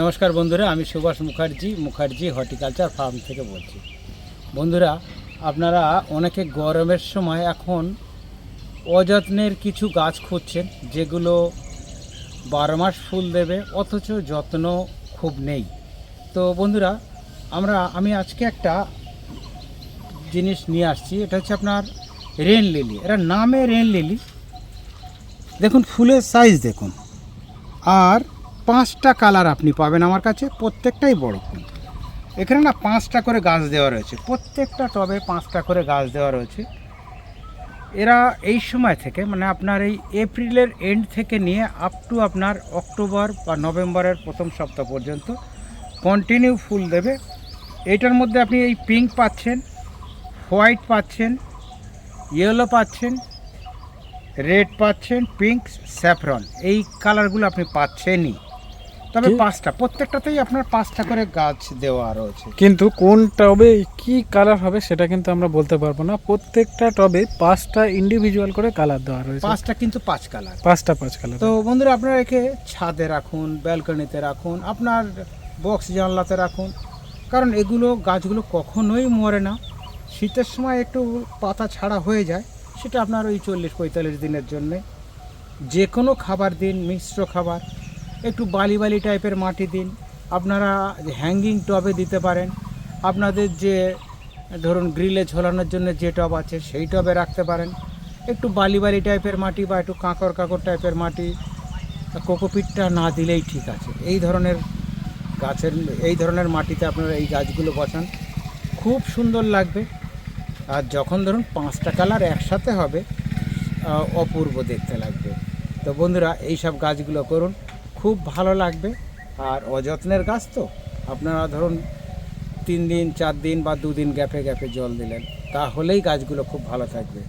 নমস্কার বন্ধুরা, আমি সুভাষ মুখার্জি মুখার্জি হর্টিকালচার ফার্ম থেকে বলছি। বন্ধুরা, আপনারা অনেকে গরমের সময় এখন অযত্নের কিছু গাছ খুঁজছেন, যেগুলো বারো মাস ফুল দেবে, অথচ যত্ন খুব নেই। তো বন্ধুরা, আমরা, আমি আজকে একটা জিনিস নিয়ে আসছি, এটা হচ্ছে আপনার রেন লিলি। এরা নামে রেন লিলি। দেখুন, ফুলের সাইজ দেখুন। আর পাঁচটা কালার আপনি পাবেন আমার কাছে, প্রত্যেকটাই বড়। ফুল এখানে না পাঁচটা করে গাছ দেওয়া রয়েছে, প্রত্যেকটা টবে পাঁচটা করে গাছ দেওয়া রয়েছে। এরা এই সময় থেকে মানে আপনার এই এপ্রিলের এন্ড থেকে নিয়ে আপ টু আপনার অক্টোবর বা নভেম্বরের প্রথম সপ্তাহ পর্যন্ত কন্টিনিউ ফুল দেবে। এইটার মধ্যে আপনি এই পিঙ্ক পাচ্ছেন হোয়াইট পাচ্ছেন ইয়েলো পাচ্ছেন রেড পাচ্ছেন পিঙ্ক স্যাফরন এই কালারগুলো আপনি পাচ্ছেনই। তবে পাঁচটা প্রত্যেকটাতেই আপনার পাঁচটা করে গাছ দেওয়া রয়েছে। কিন্তু কোন টবে কি কালার হবে সেটা কিন্তু আমরা বলতে পারব না। প্রত্যেকটা টবে পাঁচটা ইন্ডিভিজুয়াল করে কালার দেওয়া রয়েছে। পাঁচটা কিন্তু পাঁচ কালার পাঁচটা পাঁচ কালার তো বন্ধুরা আপনারা একে ছাদে রাখুন ব্যালকনিতে রাখুন আপনার বক্স জানলাতে রাখুন। কারণ এগুলো গাছগুলো কখনোই মরে না। শীতের সময় একটু পাতা ছাড়া হয়ে যায় সেটা আপনার ওই চল্লিশ পঁয়তাল্লিশ দিনের জন্যে। যে কোনো খাবার দিন মিশ্র খাবার। একটু বালি বালি টাইপের মাটি দিন। আপনারা হ্যাঙ্গিং টবে দিতে পারেন। আপনাদের যে, ধরুন গ্রিলে ঝোলানোর জন্য যে টব আছে, সেই টবে রাখতে পারেন। একটু বালি বালি টাইপের মাটি বা একটু কাঁকর কাঁকর টাইপের মাটি, কোকোপিটটা না দিলেই ঠিক আছে। এই ধরনের গাছের, এই ধরনের মাটিতে আপনারা এই গাছগুলো বসান। খুব সুন্দর লাগবে। আর যখন ধরুন পাঁচটা কালার একসাথে হবে অপূর্ব দেখতে লাগবে। তো বন্ধুরা এই সব গাছগুলো করুন। খুব ভালো লাগবে। আর অযত্নের গাছ তো? আপনারা ধরুন তিন দিন, চার দিন বা দুদিন গ্যাপে গ্যাপে জল দিলেন, তাহলেই গাছগুলো খুব ভালো থাকবে।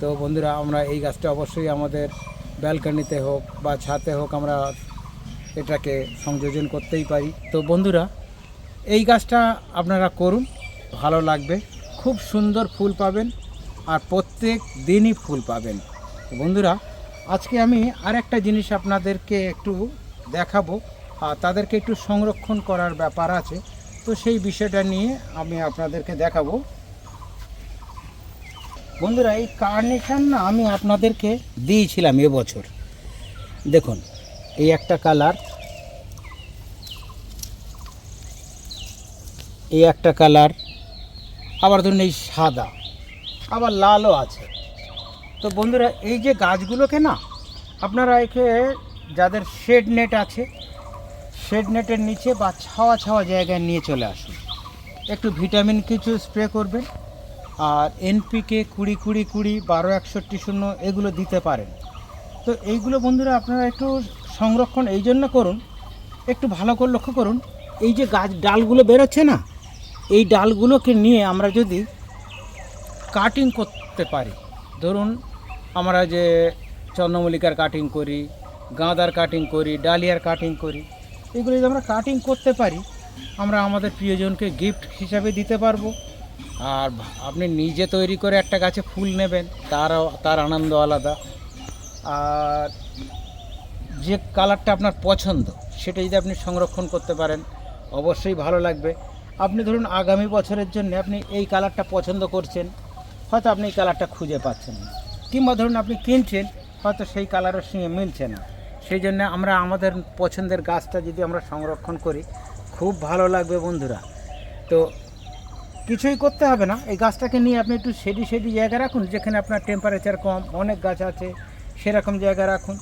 তো বন্ধুরা, আমরা এই গাছটা অবশ্যই আমাদের ব্যালকনিতে হোক বা ছাতে হোক আমরা এটাকে সংযোজন করতেই পারি। তো বন্ধুরা, এই গাছটা আপনারা করুন, ভালো লাগবে, খুব সুন্দর ফুল পাবেন আর প্রত্যেক দিনই ফুল পাবেন। বন্ধুরা, আজকে আমি আর একটা জিনিস আপনাদেরকে একটু দেখাবো। আর তাদেরকে একটু সংরক্ষণ করার ব্যাপার আছে। তো সেই বিষয়টা নিয়ে আমি আপনাদেরকে দেখাবো। বন্ধুরা, এই কার্নেশন না আমি আপনাদেরকে দিয়েছিলাম এবছর। দেখুন, এই একটা কালার। এই একটা কালার। আবার ধরুন এই সাদা। আবার লালও আছে। তো বন্ধুরা, এই যে গাছগুলোকে না, আপনারা একে যাদের শেড নেট আছে শেড নেটের নিচে বা ছাওয়া ছাওয়া জায়গায় নিয়ে চলে আসুন। একটু ভিটামিন কিছু স্প্রে করবেন, আর এনপিকে কুড়ি কুড়ি কুড়ি বারো একষট্টি শূন্য এগুলো দিতে পারেন। তো এইগুলো বন্ধুরা আপনারা একটু সংরক্ষণ এই জন্য করুন, একটু ভালো করে লক্ষ্য করুন, এই যে গাছ ডালগুলো বেরোচ্ছে না, এই ডালগুলোকে নিয়ে আমরা যদি কাটিং করতে পারি, ধরুন আমরা যে চন্দ্রমল্লিকার কাটিং করি গাঁদার কাটিং করি, ডালিয়ার কাটিং করি, এগুলো যদি আমরা কাটিং করতে পারি, আমরা আমাদের প্রিয়জনকে গিফট হিসাবে দিতে পারব। আর আপনি নিজে তৈরি করে একটা গাছে ফুল নেবেন, তারও, তার আনন্দ আলাদা। আর যে কালারটা আপনার পছন্দ, সেটা যদি আপনি সংরক্ষণ করতে পারেন, অবশ্যই ভালো লাগবে। আপনি ধরুন আগামী বছরের জন্য আপনি এই কালারটা পছন্দ করছেন, হয়তো আপনি এই কালারটা খুঁজে পাচ্ছেন না। কিংবা ধরুন আপনি কিনছেন, হয়তো সেই কালারের সঙ্গে মিলছে না। সেই জন্য আমরা আমাদের পছন্দের গাছটা যদি আমরা সংরক্ষণ করি, খুব ভালো লাগবে বন্ধুরা। তো কিছুই করতে হবে না। এই গাছটাকে নিয়ে আপনি একটু শেডি শেডি জায়গায় রাখুন, যেখানে আপনার টেম্পারেচার কম, অনেক গাছ আছে, সেরকম জায়গায় রাখুন।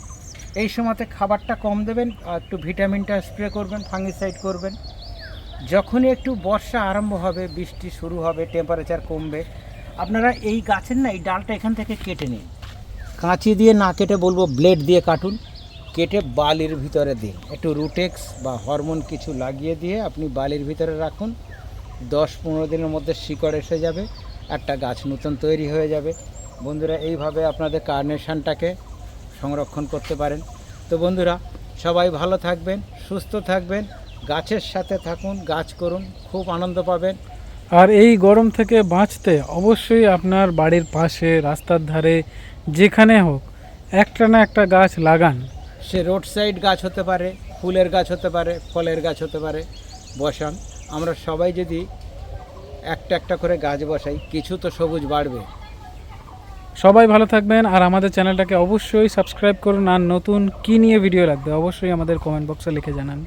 এই সময়তে খাবারটা কম দেবেন, আর একটু ভিটামিনটা স্প্রে করবেন ফাঙ্গিসাইড করবেন। যখনই একটু বর্ষা আরম্ভ হবে, বৃষ্টি শুরু হবে টেম্পারেচার কমবে, আপনারা এই গাছের না, এই ডালটা এখান থেকে কেটে নিন। কাঁচি দিয়ে না কেটে বলব ব্লেড দিয়ে কাটুন। কেটে বালির ভিতরে দিন। একটু রুটেক্স বা হরমোন কিছু লাগিয়ে দিয়ে আপনি বালির ভিতরে রাখুন। দশ পনেরো দিনের মধ্যে শিকড় এসে যাবে, একটা গাছ নতুন তৈরি হয়ে যাবে। বন্ধুরা, এইভাবে আপনাদের কার্নেশনটাকে সংরক্ষণ করতে পারেন। তো বন্ধুরা, সবাই ভালো থাকবেন, সুস্থ থাকবেন, গাছের সাথে থাকুন, গাছ করুন, খুব আনন্দ পাবেন। আর এই গরম থেকে বাঁচতে অবশ্যই আপনার বাড়ির পাশে, রাস্তার ধারে, যেখানে হোক, একটা না একটা গাছ লাগান। সে রোড সাইড গাছ হতে পারে, ফুলের গাছ হতে পারে, ফলের গাছ হতে পারে, বসান। আমরা সবাই যদি একটা একটা করে গাছ বসাই, কিছু তো সবুজ বাড়বে। সবাই ভালো থাকবেন, আর আমাদের চ্যানেলটাকে অবশ্যই সাবস্ক্রাইব করুন, আর নতুন কী নিয়ে ভিডিও লাগবে অবশ্যই আমাদের কমেন্ট বক্সে লিখে জানান।